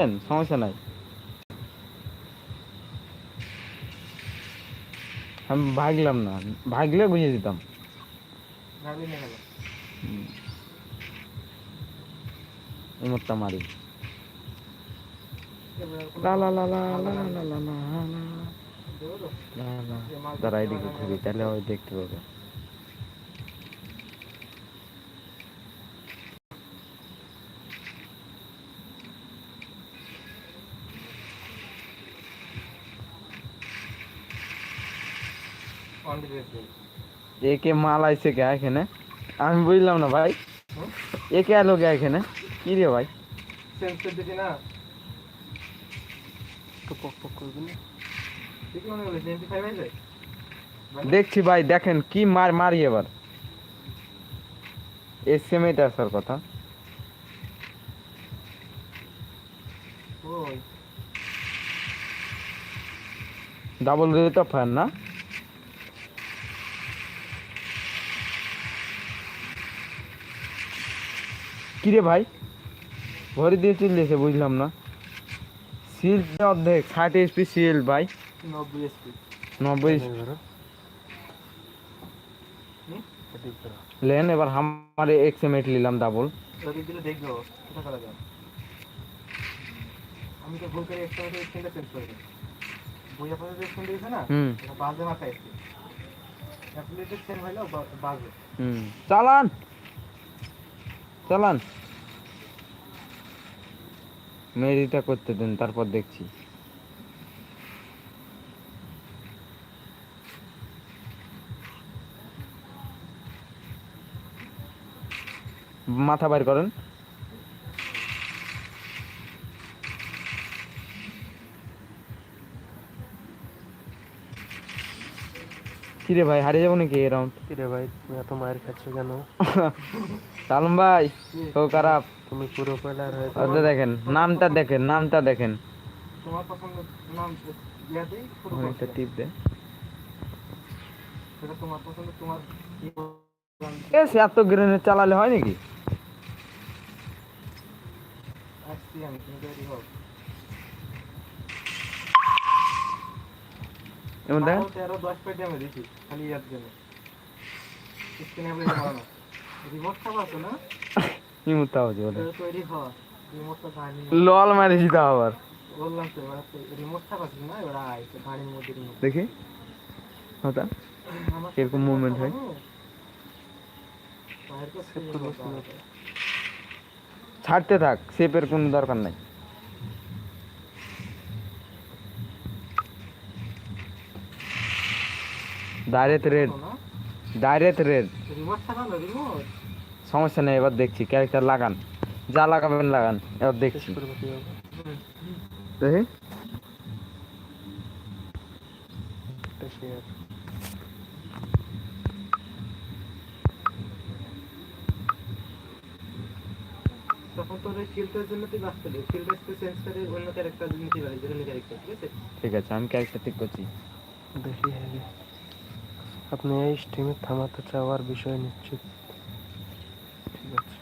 দেন সমস্যা নাই আমি ভাগলাম না ভাগলে গুঁজে দিতাম ইমরটা মারি দাঁড়াই দিকে ঘুরি তাহলে ওই দেখতে পাবে একে মাল আইছে গা এখানে। আমি বুঝলাম না ভাই। একে আলো গা এখানে। কি রে ভাই? দেখছি ভাই দেখেন কি মার মারি এবার। এস এম আসার কথা। ডাবল রেট অফ ফায়ার না? কিরে ভাই? ভরে দিয়ে চলছে বুঝলাম না। সিল অর্ধেক ষাট এসপি সিল ভাই। নব্বই এসপি নব্বই লেন এবার আমারে এক নিলাম ডাবল ওদিক দিলে দেখব কোথা করা যায় আমি তো ভুল করে একটা মধ্যে চেঞ্জ করে দিই বই আপনাদের যে দিয়েছে না হুম। বাজে মাথায় এসছে অ্যাপ্লিকেশন চেঞ্জ বাজে। হুম। চালান! চালান। মেরিটা করতে দেন তারপর দেখছি। মাথা বাইর করেন। কিরে ভাই হারিয়ে যাব নাকি এই রাউন্ড কিরে ভাই তুমি এত মায়ের খাচ্ছ কেন? সালম ভাই তো খারাপ। তুমি পুরো প্লেয়ার হয়ে ওটা দেখেন নামটা দেখেন নামটা দেখেন। তোমার পছন্দ নাম অনেকটা টিপ তোমার পছন্দ তোমার সে এত গ্রেনেড চালালে হয় নাকি? আসছি আমি তুমি রেডি হও। এমন বারো, তেরো দশ পেটে আমি দিছি খালি ইয়ার জন্য স্ক্রিনে বানানো। রিমোট খাওয়া আছে না? বলে এটা তৈরি হওয়া রিমোটটা গাড়ি লল মারি দিতে আবার। বললাম তো এবার রিমোট খাওয়া আছে না? এবার আয় তো গাড়ির মধ্যে রিমোট দেখি। হতা। কীরকম movement হয়? তো ছাড়তে থাক সেপের কোনো দরকার নাই। ডাইরেক্ট রেড ডাইরেক্ট রেড সমস্যা নেই এবার দেখছি। ক্যারেক্টার লাগান। যা লাগাবেন লাগান। এবার দেখছি। দেখি ঠিক আছে? আমি ক্যারেক্টার ঠিক করছি। দেখি। আপনি এই স্টিমে থামাতে চাওয়ার বিষয় নিশ্চিত। ঠিক আছে।